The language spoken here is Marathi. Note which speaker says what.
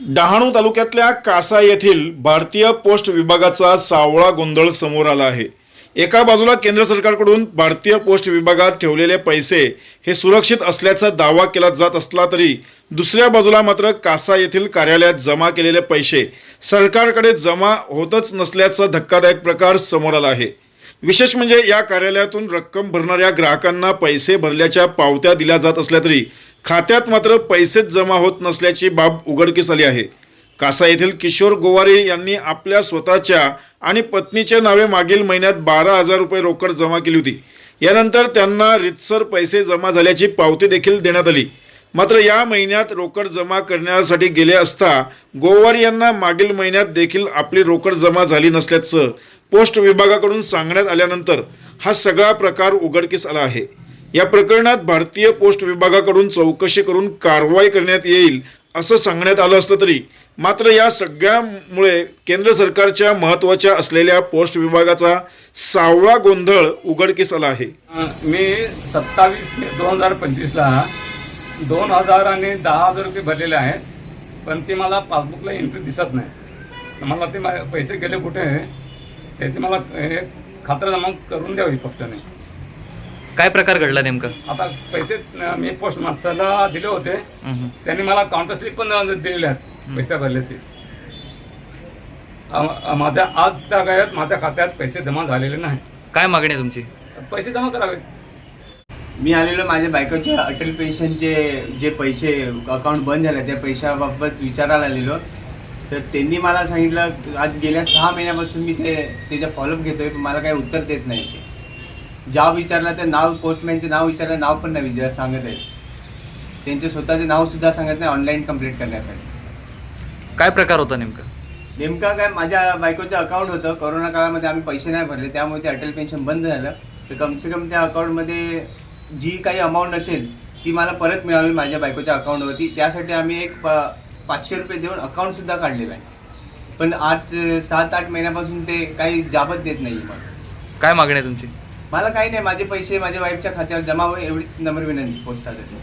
Speaker 1: डहाणू तालुक्यातल्या कासा येथील भारतीय पोस्ट विभागाचा सावळा गोंधळ समोर आला आहे. एका बाजूला केंद्र सरकारकडून भारतीय पोस्ट विभागात ठेवलेले पैसे हे सुरक्षित असल्याचा दावा केला जात असला तरी दुसऱ्या बाजूला मात्र कासा येथील कार्यालयात जमा केलेले पैसे सरकारकडे जमा होतच नसल्याचा धक्कादायक प्रकार समोर आला आहे. विशेष म्हणजे या कार्यालयातून रक्कम भरणाऱ्या ग्राहकांना पैसे भरल्याच्या पावत्या दिल्या जात असल्या तरी खात्यात मात्र पैसेच जमा होत नसल्याची बाब उघडकीस आली आहे. कासा येथील किशोर गोवारे यांनी आपल्या स्वतःच्या आणि पत्नीच्या नावे मागील महिन्यात बारा हजार रुपये रोकड जमा केली होती. यानंतर त्यांना रितसर पैसे जमा झाल्याची पावती देखील देण्यात आली. मात्र या महिन्यात रोकड जमा करण्यासाठी गेले असता गोवार यांना मागील महिन्यात देखील आपली रोकड जमा झाली नसल्याचं पोस्ट विभागाकडून सांगण्यात आल्यानंतर हा सगळा प्रकार उघडकीस आला आहे. या प्रकरणात भारतीय पोस्ट विभागाकडून चौकशी करून कारवाई करण्यात येईल असं सांगण्यात आलं असलं तरी मात्र या सगळ्यामुळे केंद्र सरकारच्या महत्त्वाच्या असलेल्या पोस्ट विभागाचा सावळा गोंधळ उघडकीस आला आहे.
Speaker 2: मी सत्तावीस मे दोन हजार पंचवीसला दोन हजार आणि दहा हजार रुपये भरलेले आहेत पण ते मला पासबुकला एंट्री दिसत नाही. तर मला ते मा- पैसे गेले कुठे? त्याची मला हे खात्रजमा करून द्यावी पोस्टाने
Speaker 3: काय प्रकार घडला नेमका?
Speaker 2: आता पैसे मी पोस्ट माणसाला दिले होते. त्यांनी मला काउंटर स्लिप पण दिलेले आहेत पैसे भरल्याचे. माझ्या आज त्या माझ्या खात्यात पैसे जमा झालेले नाही.
Speaker 3: काय मागणी आहे तुमची?
Speaker 2: पैसे जमा करावे.
Speaker 4: मी आलेलो माझ्या बायकोच्या अटल पेन्शनचे जे पैसे अकाउंट बंद झाले त्या पैशाबाबत विचारायला आलेलो. तर त्यांनी मला सांगितलं आज गेल्या सहा महिन्यापासून मी ते त्याचं फॉलोअप घेतोय पण मला काही उत्तर देत नाही ते. ज्या विचारलं तर नाव पोस्टमॅनचे नाव विचारलं नाव पण नाही विचार सांगत आहे त्यांचे स्वतःचे नावसुद्धा सांगत नाही ऑनलाईन कंप्लीट करण्यासाठी.
Speaker 3: काय प्रकार होता नेमका?
Speaker 4: नेमका काय माझ्या बायकोचं अकाउंट होतं. कोरोना काळामध्ये आम्ही पैसे नाही भरले त्यामुळे ते अटल पेन्शन बंद झालं. तर कमसे कम त्या अकाउंटमध्ये जी काही अमाऊंट असेल ती मला परत मिळावी माझ्या बायकोच्या अकाउंटवरती त्यासाठी आम्ही एक प पाचशे रुपये देऊन अकाउंटसुद्धा काढलेलं आहे पण आज अं, सात आठ महिन्यापासून ते काही जाबच देत नाही मग.
Speaker 3: काय मागणी आहे तुमची?
Speaker 4: मला काही नाही माझे पैसे माझ्या वाईफच्या खात्यावर जमा व्हावे एवढीच नम्र विनंती पोस्टासाठी